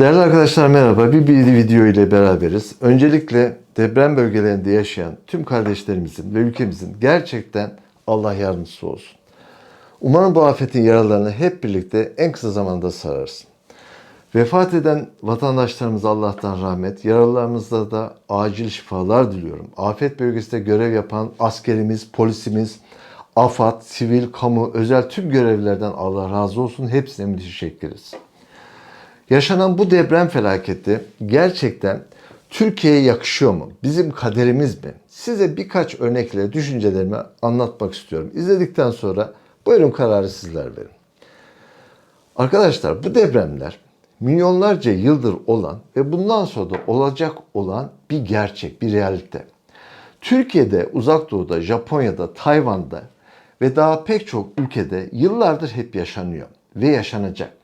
Değerli arkadaşlar merhaba. Bir, bir video ile beraberiz. Öncelikle deprem bölgelerinde yaşayan tüm kardeşlerimizin ve ülkemizin gerçekten Allah yardımcısı olsun. Umarım bu afetin yaralarını hep birlikte en kısa zamanda sararsın. Vefat eden vatandaşlarımıza Allah'tan rahmet, yaralılarımıza da acil şifalar diliyorum. Afet bölgesinde görev yapan askerimiz, polisimiz, AFAD, sivil, kamu, özel tüm görevlilerden Allah razı olsun. Hepsine müteşekkir ederiz. Yaşanan bu deprem felaketi gerçekten Türkiye'ye yakışıyor mu? Bizim kaderimiz mi? Size birkaç örnekle düşüncelerimi anlatmak istiyorum. İzledikten sonra buyurun kararı sizler verin. Arkadaşlar bu depremler milyonlarca yıldır olan ve bundan sonra da olacak olan bir gerçek, bir realite. Türkiye'de, Uzak Doğu'da, Japonya'da, Tayvan'da ve daha pek çok ülkede yıllardır hep yaşanıyor ve yaşanacak.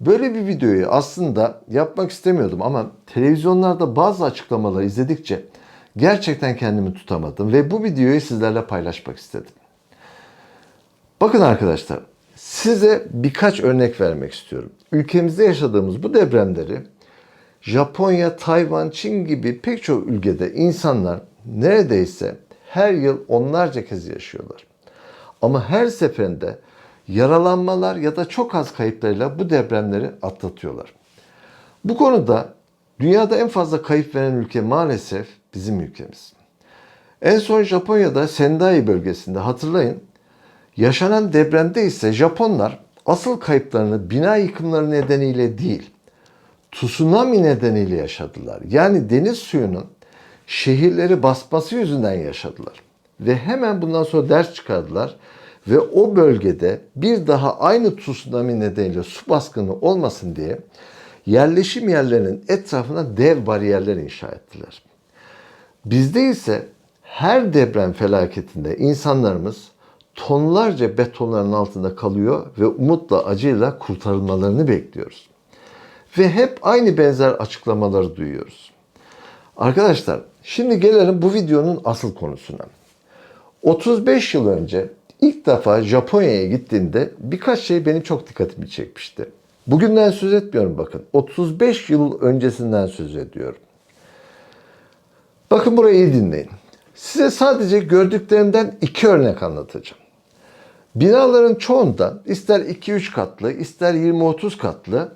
Böyle bir videoyu aslında yapmak istemiyordum ama televizyonlarda bazı açıklamaları izledikçe gerçekten kendimi tutamadım ve bu videoyu sizlerle paylaşmak istedim. Bakın arkadaşlar, size birkaç örnek vermek istiyorum. Ülkemizde yaşadığımız bu depremleri Japonya, Tayvan, Çin gibi pek çok ülkede insanlar neredeyse her yıl onlarca kez yaşıyorlar. Ama her seferinde yaralanmalar ya da çok az kayıplarıyla bu depremleri atlatıyorlar. Bu konuda dünyada en fazla kayıp veren ülke maalesef bizim ülkemiz. En son Japonya'da Sendai bölgesinde hatırlayın yaşanan depremde ise Japonlar asıl kayıplarını bina yıkımları nedeniyle değil tsunami nedeniyle yaşadılar. Yani deniz suyunun şehirleri basması yüzünden yaşadılar. Ve hemen bundan sonra ders çıkardılar ve o bölgede bir daha aynı tsunami nedeniyle su baskını olmasın diye yerleşim yerlerinin etrafına dev bariyerler inşa ettiler. Bizde ise her deprem felaketinde insanlarımız tonlarca betonların altında kalıyor ve umutla acıyla kurtarılmalarını bekliyoruz. Ve hep aynı benzer açıklamaları duyuyoruz. Arkadaşlar şimdi gelelim bu videonun asıl konusuna. 35 yıl önce ilk defa Japonya'ya gittiğimde birkaç şey benim çok dikkatimi çekmişti. Bugünden söz etmiyorum bakın. 35 yıl öncesinden söz ediyorum. Bakın burayı iyi dinleyin. Size sadece gördüklerimden iki örnek anlatacağım. Binaların çoğunda ister 2-3 katlı ister 20-30 katlı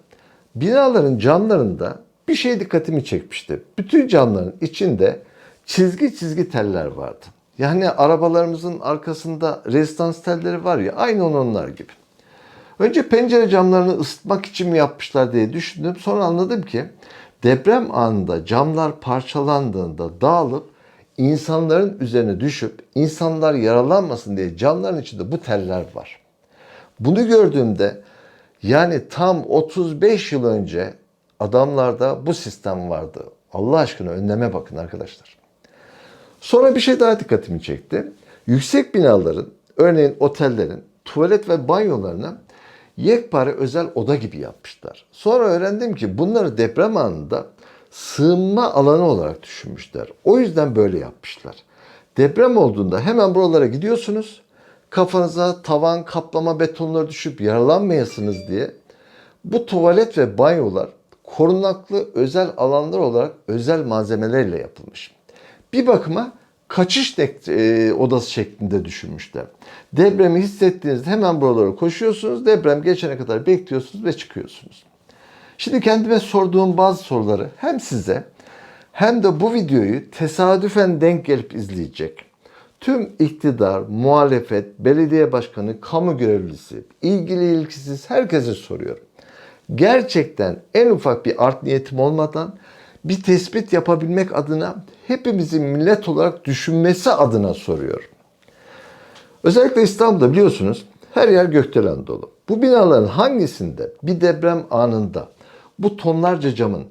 binaların camlarında bir şey dikkatimi çekmişti. Bütün camların içinde çizgi çizgi teller vardı. Yani arabalarımızın arkasında rezistans telleri var ya aynı onlar gibi. Önce pencere camlarını ısıtmak için mi yapmışlar diye düşündüm. Sonra anladım ki deprem anında camlar parçalandığında dağılıp insanların üzerine düşüp insanlar yaralanmasın diye camların içinde bu teller var. Bunu gördüğümde yani tam 35 yıl önce adamlarda bu sistem vardı. Allah aşkına önleme bakın arkadaşlar. Sonra bir şey daha dikkatimi çekti. Yüksek binaların, örneğin otellerin tuvalet ve banyolarına yekpare özel oda gibi yapmışlar. Sonra öğrendim ki bunları deprem anında sığınma alanı olarak düşünmüşler. O yüzden böyle yapmışlar. Deprem olduğunda hemen buralara gidiyorsunuz. Kafanıza tavan kaplama betonları düşüp yaralanmayasınız diye bu tuvalet ve banyolar korunaklı özel alanlar olarak özel malzemelerle yapılmış. Bir bakıma kaçış e, odası şeklinde düşünmüşler. Depremi hissettiğinizde hemen buralara koşuyorsunuz. Deprem geçene kadar bekliyorsunuz ve çıkıyorsunuz. Şimdi kendime sorduğum bazı soruları hem size hem de bu videoyu tesadüfen denk gelip izleyecek tüm iktidar, muhalefet, belediye başkanı, kamu görevlisi, ilgili ilgisiz herkese soruyorum. Gerçekten en ufak bir art niyetim olmadan bir tespit yapabilmek adına hepimizin millet olarak düşünmesi adına soruyorum. Özellikle İstanbul'da biliyorsunuz her yer gökdelen dolu. Bu binaların hangisinde bir deprem anında bu tonlarca camın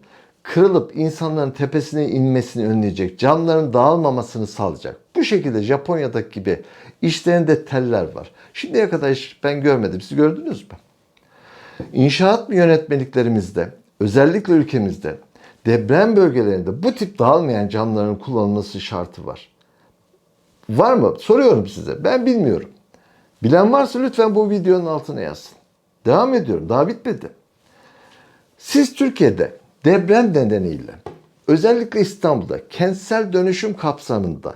kırılıp insanların tepesine inmesini önleyecek, camların dağılmamasını sağlayacak. Bu şekilde Japonya'daki gibi işlerinde teller var. Şimdiye kadar hiç ben görmedim. Siz gördünüz mü? İnşaat yönetmeliklerimizde, özellikle ülkemizde deprem bölgelerinde bu tip dağılmayan camların kullanılması şartı var. Var mı? Soruyorum size. Ben bilmiyorum. Bilen varsa lütfen bu videonun altına yazsın. Devam ediyorum. Daha bitmedi. Siz Türkiye'de Deprem nedeniyle özellikle İstanbul'da kentsel dönüşüm kapsamında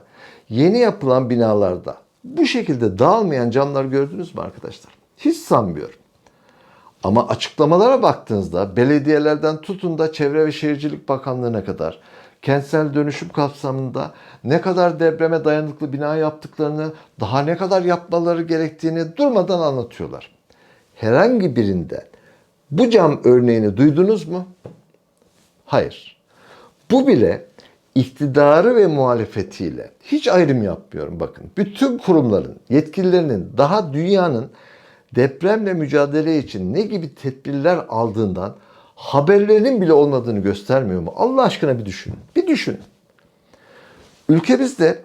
yeni yapılan binalarda bu şekilde dağılmayan camlar gördünüz mü arkadaşlar? Hiç sanmıyorum. Ama açıklamalara baktığınızda belediyelerden tutun da Çevre ve Şehircilik Bakanlığı'na kadar kentsel dönüşüm kapsamında ne kadar depreme dayanıklı bina yaptıklarını, daha ne kadar yapmaları gerektiğini durmadan anlatıyorlar. Herhangi birinde bu cam örneğini duydunuz mu? Hayır. Bu bile iktidarı ve muhalefetiyle hiç ayrım yapmıyorum bakın. Bütün kurumların, yetkililerinin daha dünyanın depremle mücadele için ne gibi tedbirler aldığından haberlerinin bile olmadığını göstermiyor mu? Allah aşkına bir düşünün. Bir düşünün. Ülkemizde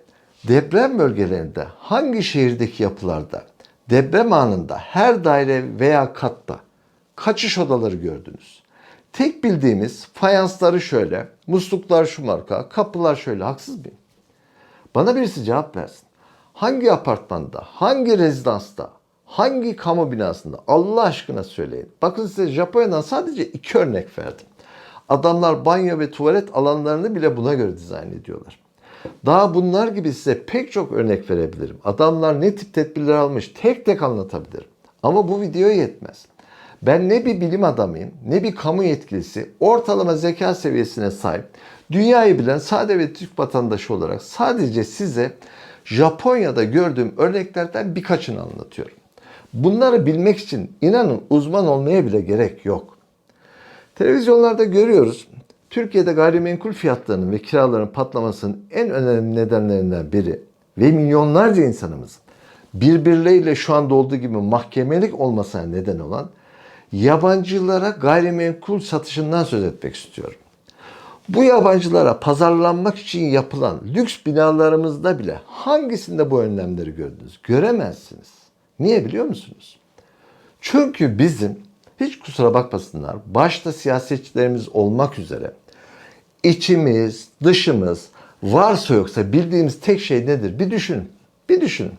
deprem bölgelerinde hangi şehirdeki yapılarda deprem anında her daire veya katta kaçış odaları gördünüz? Tek bildiğimiz fayansları şöyle, musluklar şu marka, kapılar şöyle. Haksız mıyım? Bana birisi cevap versin. Hangi apartmanda, hangi rezidansta, hangi kamu binasında Allah aşkına söyleyin. Bakın size Japonya'dan sadece iki örnek verdim. Adamlar banyo ve tuvalet alanlarını bile buna göre dizayn ediyorlar. Daha bunlar gibi size pek çok örnek verebilirim. Adamlar ne tip tedbirler almış tek tek anlatabilirim. Ama bu video yetmez. Ben ne bir bilim adamıyım, ne bir kamu yetkilisi, ortalama zeka seviyesine sahip, dünyayı bilen sade ve Türk vatandaşı olarak sadece size Japonya'da gördüğüm örneklerden birkaçını anlatıyorum. Bunları bilmek için inanın uzman olmaya bile gerek yok. Televizyonlarda görüyoruz. Türkiye'de gayrimenkul fiyatlarının ve kiraların patlamasının en önemli nedenlerinden biri ve milyonlarca insanımızın birbirleriyle şu anda olduğu gibi mahkemelik olmasına neden olan yabancılara gayrimenkul satışından söz etmek istiyorum. Bu yabancılara pazarlanmak için yapılan lüks binalarımızda bile hangisinde bu önlemleri gördünüz? Göremezsiniz. Niye biliyor musunuz? Çünkü bizim hiç kusura bakmasınlar başta siyasetçilerimiz olmak üzere içimiz, dışımız varsa yoksa bildiğimiz tek şey nedir? Bir düşünün. Bir düşünün.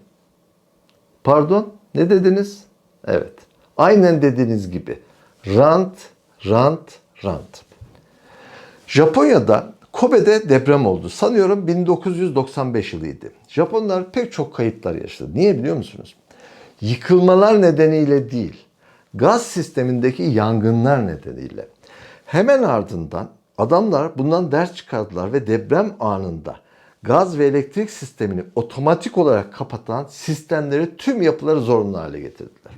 Pardon ne dediniz? Evet. Aynen dediğiniz gibi. Rant, rant, rant. Japonya'da Kobe'de deprem oldu. Sanıyorum 1995 yılıydı. Japonlar pek çok kayıplar yaşadı. Niye biliyor musunuz? Yıkılmalar nedeniyle değil, gaz sistemindeki yangınlar nedeniyle. Hemen ardından adamlar bundan ders çıkardılar ve deprem anında gaz ve elektrik sistemini otomatik olarak kapatan sistemleri tüm yapıları zorunlu hale getirdiler.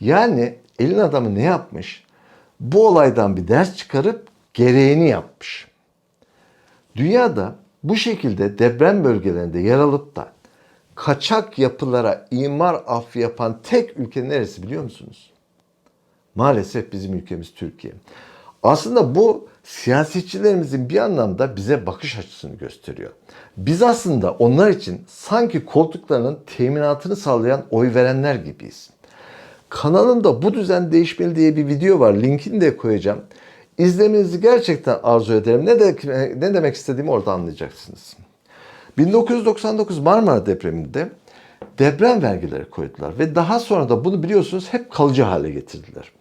Yani elin adamı ne yapmış? Bu olaydan bir ders çıkarıp gereğini yapmış. Dünyada bu şekilde deprem bölgelerinde yer alıp da kaçak yapılara imar affı yapan tek ülke neresi biliyor musunuz? Maalesef bizim ülkemiz Türkiye. Aslında bu siyasetçilerimizin bir anlamda bize bakış açısını gösteriyor. Biz aslında onlar için sanki koltuklarının teminatını sağlayan oy verenler gibiyiz. Kanalımda bu düzen değişmeli diye bir video var. Linkini de koyacağım. İzlemenizi gerçekten arzu ederim. Ne, de, ne demek istediğimi orada anlayacaksınız. 1999 Marmara depreminde deprem vergileri koydular ve daha sonra da bunu biliyorsunuz hep kalıcı hale getirdiler.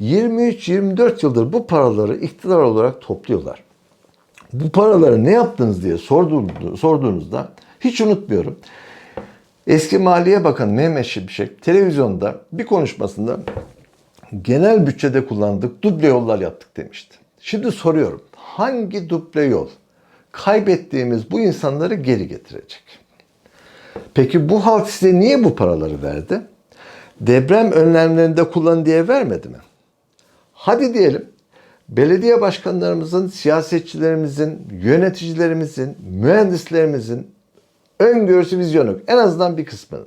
23-24 yıldır bu paraları iktidar olarak topluyorlar. Bu paraları ne yaptınız diye sorduğunuzda hiç unutmuyorum. Eski Maliye Bakanı Mehmet Şimşek televizyonda bir konuşmasında genel bütçede kullandık duble yollar yaptık demişti. Şimdi soruyorum hangi duble yol kaybettiğimiz bu insanları geri getirecek? Peki bu halk size niye bu paraları verdi? Deprem önlemlerinde kullan diye vermedi mi? Hadi diyelim belediye başkanlarımızın, siyasetçilerimizin, yöneticilerimizin, mühendislerimizin öngörüsü vizyonu. En azından bir kısmının.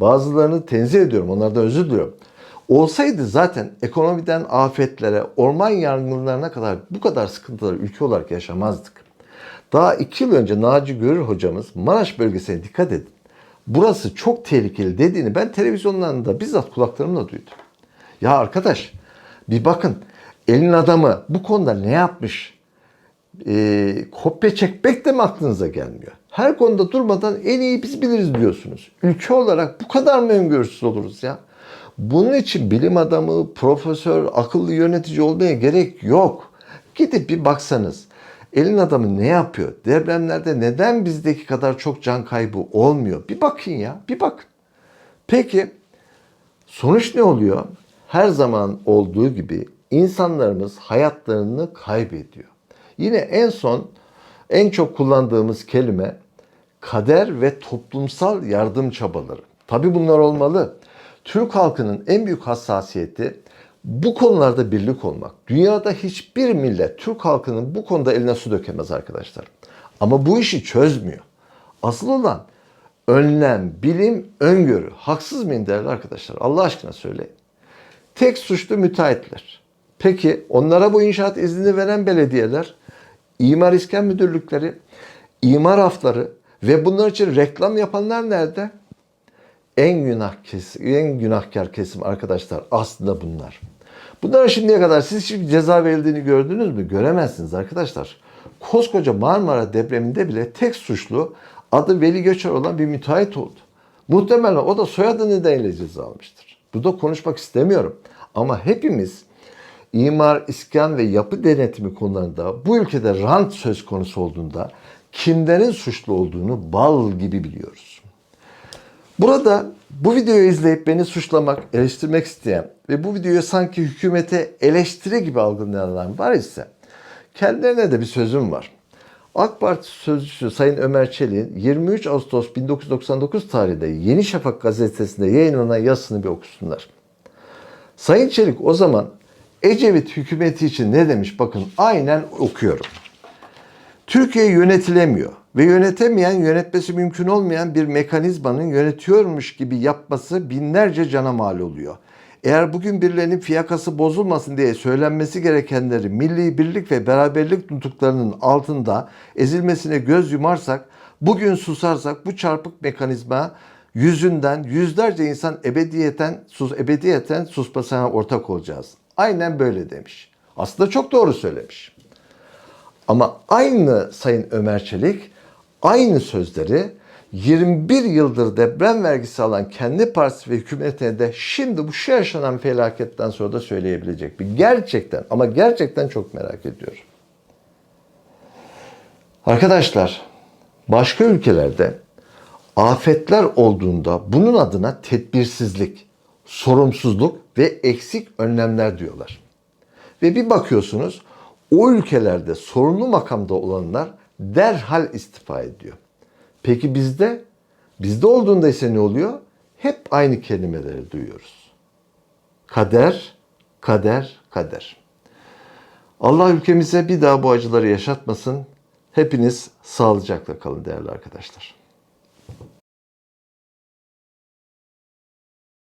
Bazılarını tenzih ediyorum. Onlardan özür diliyorum. Olsaydı zaten ekonomiden afetlere, orman yangınlarına kadar bu kadar sıkıntıları ülke olarak yaşamazdık. Daha iki yıl önce Naci Görür hocamız Maraş bölgesine dikkat edin. Burası çok tehlikeli dediğini ben televizyonlarında bizzat kulaklarımla duydum. Ya arkadaş bir bakın elin adamı bu konuda ne yapmış? E, kopya çekmek de mi aklınıza gelmiyor? Her konuda durmadan en iyi biz biliriz diyorsunuz. Ülke olarak bu kadar mı öngörüsüz oluruz ya? Bunun için bilim adamı, profesör, akıllı yönetici olmaya gerek yok. Gidip bir baksanız elin adamı ne yapıyor? Depremlerde neden bizdeki kadar çok can kaybı olmuyor? Bir bakın ya, bir bakın. Peki sonuç ne oluyor? Her zaman olduğu gibi insanlarımız hayatlarını kaybediyor. Yine en son en çok kullandığımız kelime kader ve toplumsal yardım çabaları. Tabii bunlar olmalı. Türk halkının en büyük hassasiyeti bu konularda birlik olmak. Dünyada hiçbir millet Türk halkının bu konuda eline su dökemez arkadaşlar. Ama bu işi çözmüyor. Asıl olan önlem, bilim, öngörü. Haksız mıyım değerli arkadaşlar? Allah aşkına söyleyin. Tek suçlu müteahhitler. Peki onlara bu inşaat iznini veren belediyeler, imar iskan müdürlükleri, imar hafları ve bunlar için reklam yapanlar nerede? En günah kesim, en günahkar kesim arkadaşlar aslında bunlar. Bunlara şimdiye kadar siz hiçbir ceza verildiğini gördünüz mü? Göremezsiniz arkadaşlar. Koskoca Marmara depreminde bile tek suçlu adı Veli Göçer olan bir müteahhit oldu. Muhtemelen o da soyadı nedeniyle ceza almıştır. Burada konuşmak istemiyorum. Ama hepimiz imar, iskan ve yapı denetimi konularında bu ülkede rant söz konusu olduğunda kimlerin suçlu olduğunu bal gibi biliyoruz. Burada bu videoyu izleyip beni suçlamak, eleştirmek isteyen ve bu videoyu sanki hükümete eleştiri gibi algılayanlar var ise kendilerine de bir sözüm var. AK Parti sözcüsü Sayın Ömer Çelik'in 23 Ağustos 1999 tarihinde Yeni Şafak gazetesinde yayınlanan yazısını bir okusunlar. Sayın Çelik o zaman Ecevit hükümeti için ne demiş? Bakın aynen okuyorum. Türkiye yönetilemiyor ve yönetemeyen, yönetmesi mümkün olmayan bir mekanizmanın yönetiyormuş gibi yapması binlerce cana mal oluyor. Eğer bugün birilerinin fiyakası bozulmasın diye söylenmesi gerekenleri milli birlik ve beraberlik nutuklarının altında ezilmesine göz yumarsak, bugün susarsak bu çarpık mekanizma yüzünden yüzlerce insan ebediyeten sus ebediyeten susmasına ortak olacağız. Aynen böyle demiş. Aslında çok doğru söylemiş. Ama aynı Sayın Ömer Çelik aynı sözleri 21 yıldır deprem vergisi alan kendi partisi ve hükümetine de şimdi bu şu yaşanan felaketten sonra da söyleyebilecek bir. Gerçekten ama gerçekten çok merak ediyorum. Arkadaşlar başka ülkelerde afetler olduğunda bunun adına tedbirsizlik, sorumsuzluk ve eksik önlemler diyorlar. Ve bir bakıyorsunuz o ülkelerde sorumlu makamda olanlar derhal istifa ediyor. Peki bizde? Bizde olduğunda ise ne oluyor? Hep aynı kelimeleri duyuyoruz. Kader, kader, kader. Allah ülkemize bir daha bu acıları yaşatmasın. Hepiniz sağlıcakla kalın değerli arkadaşlar.